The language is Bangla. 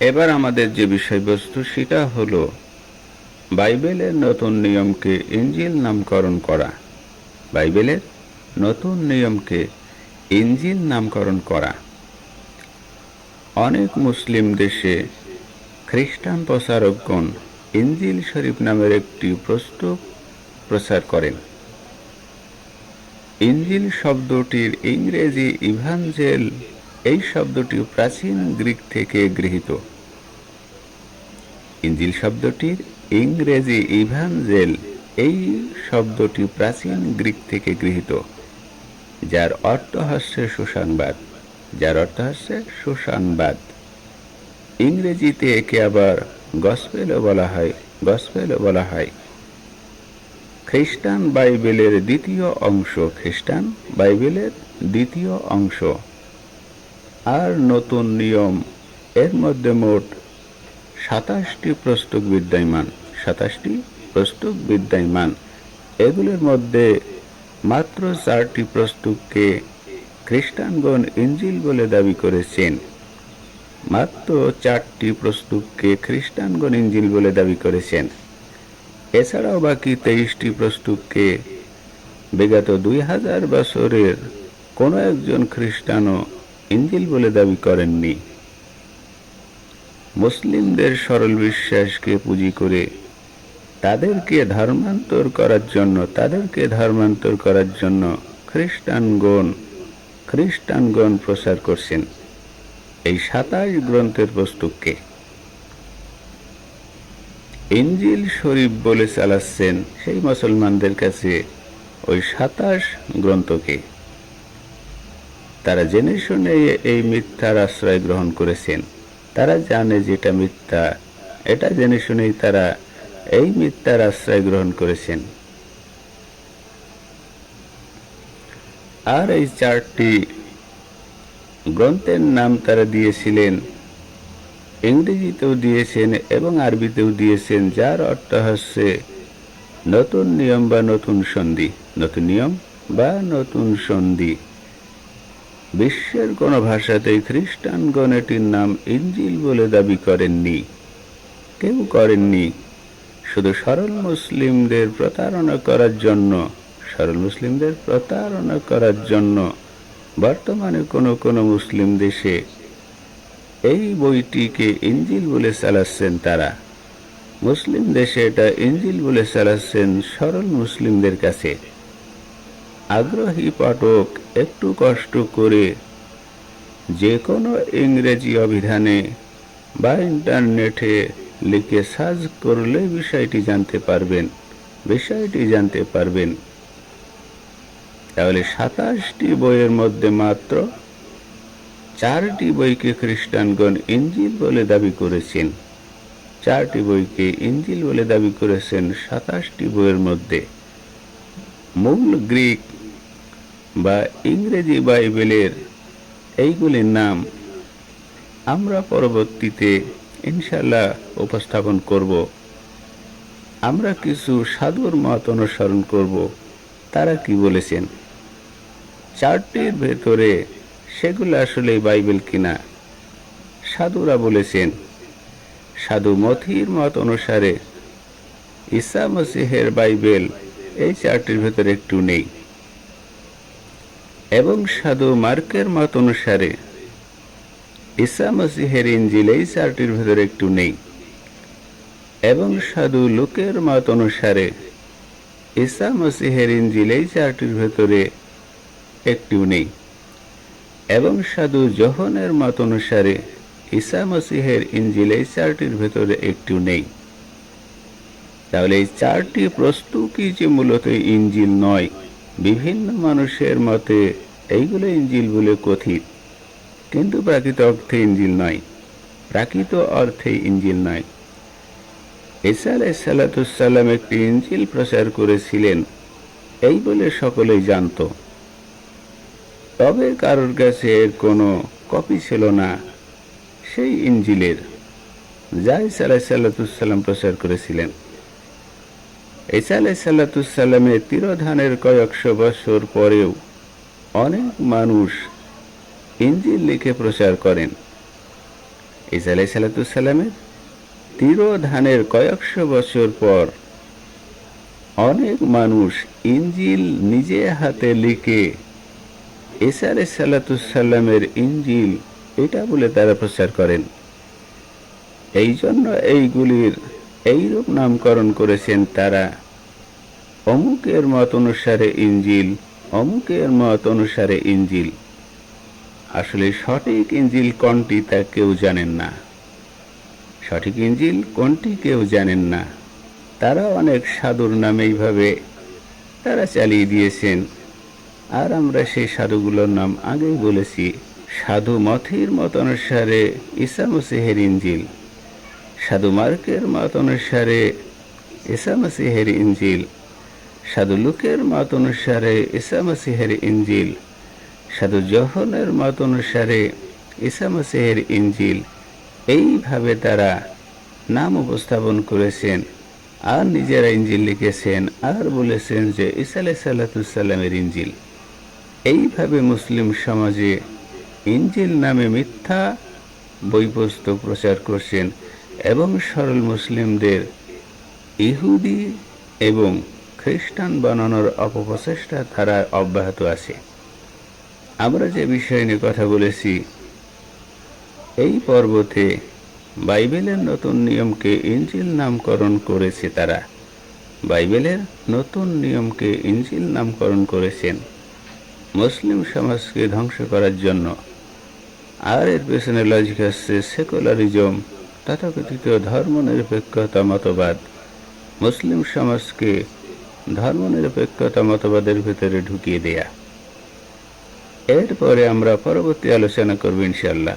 এবার আমাদের যে বিষয়বস্তু সেটা হলো বাইবেলের নতুন নিয়মকে ইঞ্জিল নামকরণ করা। বাইবেলের নতুন নিয়মকে ইঞ্জিল নামকরণ করা। অনেক মুসলিম দেশে খ্রিস্টান প্রচারকগণ ইঞ্জিল শরীফ নামের একটি প্রস্তুত প্রচার করেন। ইঞ্জিল শব্দটির ইংরেজি ইভাঞ্জেল এই শব্দটি প্রাচীন গ্রিক থেকে গৃহীত। ইঞ্জিল শব্দটির ইংরেজি ইভানজেল এই শব্দটি প্রাচীন গ্রিক থেকে গৃহীত, যার অর্থ হচ্ছে সুসংবাদ, যার অর্থ হচ্ছে সুসংবাদ। ইংরেজিতে একে আবার গসপেলও বলা হয়, গসপেলও বলা হয়। খ্রিস্টান বাইবেলের দ্বিতীয় অংশ, খ্রিস্টান বাইবেলের দ্বিতীয় অংশ। আর নতুন নিয়ম, এর মধ্যে মোট সাতাশটি প্রস্তুক বিদ্যমান। সাতাশটি প্রস্তুক বিদ্যমান। এগুলোর মধ্যে মাত্র চারটি প্রস্তুককে খ্রিস্টানগণ ইঞ্জিল বলে দাবি করেছেন। মাত্র চারটি প্রস্তুককে খ্রিস্টানগণ ইঞ্জিল বলে দাবি করেছেন। এছাড়াও বাকি তেইশটি প্রস্তুককে বিগত দুই হাজার বছরের কোনো একজন খ্রিস্টানও ইঞ্জিল বলে দাবি করেননি। মুসলিমদের সরল বিশ্বাসকে পুঁজি করে তাদেরকে ধর্মান্তর করার জন্য, তাদেরকে ধর্মান্তর করার জন্য খ্রিস্টানগণ খ্রিস্টানগণ প্রচার করছেন এই সাতাশ গ্রন্থের বস্তুকে ইঞ্জিল শরীফ বলে চালাচ্ছেন সেই মুসলমানদের কাছে ওই সাতাশ গ্রন্থকে। তারা জেনে শুনে এই মিথ্যার আশ্রয় গ্রহণ করেছেন। তারা জানে যে এটা মিথ্যা। এটা জেনে শুনেই তারা এই মিথ্যার আশ্রয় গ্রহণ করেছেন। আর এই চারটি গ্রন্থের নাম তারা দিয়েছিলেন। ইংরেজিতেও দিয়েছেন এবং আরবিতেও দিয়েছেন, যার অর্থ হচ্ছে নতুন নিয়ম বা নতুন সন্ধি। নতুন নিয়ম বা নতুন সন্ধি। বিশ্বের কোনো ভাষাতেই খ্রিস্টানগণ এটির নাম ইঞ্জিল বলে দাবি করেননি। কেউ করেননি। শুধু সরল মুসলিমদের প্রতারণা করার জন্য, সরল মুসলিমদের প্রতারণা করার জন্য বর্তমানে কোনো কোনো মুসলিম দেশে এই বইটিকে ইঞ্জিল বলে চালাচ্ছেন তারা। মুসলিম দেশে এটা ইঞ্জিল বলে চালাচ্ছেন সরল মুসলিমদের কাছে। আগ্রহী পাঠক একটু কষ্ট করে যে কোনো ইংরেজি অভিধানে বা ইন্টারনেটে লিখে সার্চ করলে বিষয়টি জানতে পারবেন, বিষয়টি জানতে পারবেন। তাহলে সাতাশটি বইয়ের মধ্যে মাত্র চারটি বইকে খ্রিস্টানগণ ইঞ্জিল বলে দাবি করেছেন। চারটি বইকে ইঞ্জিল বলে দাবি করেছেন সাতাশটি বইয়ের মধ্যে। মূল গ্রিক বা ইংরেজি বাইবেলের এইগুলির নাম আমরা পরবর্তীতে ইনশাল্লাহ উপস্থাপন করব। আমরা কিছু সাধুর মত অনুসরণ করব। তারা কি বলেছেন? চারটির ভেতরে সেগুলো আসলে বাইবেল কিনা? সাধুরা বলেছেন, সাধু মথির মত অনুসারে ঈসা মসিহের বাইবেল এই চারটির ভেতরে একটু নেই। এবং সাধু মার্কের মত অনুসারে, ঈসা মসিহের ইঞ্জিল এই চারটির ভেতরে একটু নেই। এবং সাধু লোকের মত অনুসারে, ঈসা মসিহের ইঞ্জিল এই চারটির ভেতরে একটিও নেই। এবং সাধু জহনের মত অনুসারে, ঈসা মসিহের ইঞ্জিল এই চারটির ভেতরে একটিও নেই। তাহলে এই চারটি প্রস্তুতি যে মূলত ইঞ্জিল নয়, বিভিন্ন মানুষের মতে এইগুলো ইঞ্জিল বলে কথিত, কিন্তু প্রাকৃত অর্থে ইঞ্জিল নয়। প্রাকৃত অর্থে ইঞ্জিল নয়। ঈসা আলাইসাল্লাতুসাল্লাম একটি ইঞ্জিল প্রচার করেছিলেন, এই বলে সকলেই জানত। তবে কারোর কাছে এর কোনো কপি ছিল না, সেই ইঞ্জিলের, যা ঈসা আলাইসাল্লাতুসাল্লাম প্রচার করেছিলেন। ঈসা আলাইসাল্লাতুসাল্লামের তিরোধানের কয়েকশো বছর পরেও অনেক মানুষ ইঞ্জিল লিখে প্রচার করেন। ইসা আলাই সালাতামের তিরোধানের কয়েকশো বছর পর অনেক মানুষ ইঞ্জিল নিজে হাতে লিখে ইসা আলাই সাল্লাতুসাল্লামের ইঞ্জিল এটা বলে তারা প্রচার করেন। এই জন্য এইগুলির এইরূপ নামকরণ করেছেন তারা। অমুকের মত অনুসারে ইঞ্জিল অমুকের মত অনুসারে ইঞ্জিল। আসলে সঠিক ইঞ্জিল কোনটি তা কেউ জানেন না। সঠিক ইঞ্জিল কোনটি কেউ জানেন না। তারা অনেক সাধুর নামে এইভাবে তারা চালিয়ে দিয়েছেন। আর আমরা সেই সাধুগুলোর নাম আগেই বলেছি। সাধু মথির মত অনুসারে ঈসা মসিহের ইঞ্জিল। সাধু মার্কের মত অনুসারে ঈসা মসিহের ইঞ্জিল। সাধু লুকের মত অনুসারে ঈসা মসিহের ইঞ্জিল সাধু জহনের মত অনুসারে ঈসা মসিহের ইঞ্জিল এইভাবে তারা নাম উপস্থাপন করেছেন, আর নিজেরা ইঞ্জিল লিখেছেন, আর বলেছেন যে আলাই সাল্লাতুসাল্লামের ইঞ্জিল এইভাবে মুসলিম সমাজে ইঞ্জিল নামে মিথ্যা বই পুস্তক প্রচার করছেন এবং সরল মুসলিমদের ইহুদি এবং খ্রিস্টান বানানোর অপপ্রচেষ্টা তারা অব্যাহত আছে। আমরা যে বিষয় নিয়ে কথা বলেছি, এই পর্বতে বাইবেলের নতুন নিয়মকে ইঞ্জিল নামকরণ করেছে তারা। বাইবেলের নতুন নিয়মকে ইঞ্জিল নামকরণ করেছেন মুসলিম সমাজকে ধ্বংস করার জন্য। আর এর পেছনে লজিক আসছে সেকুলারিজম তথাকথিত ধর্মনিরপেক্ষতা মতবাদ। মুসলিম সমাজকে ধর্মনিরপেক্ষতা মতবাদের ভেতরে ঢুকিয়ে দেয়া। এরপরে আমরা পরবর্তী আলোচনা করব ইনশাল্লাহ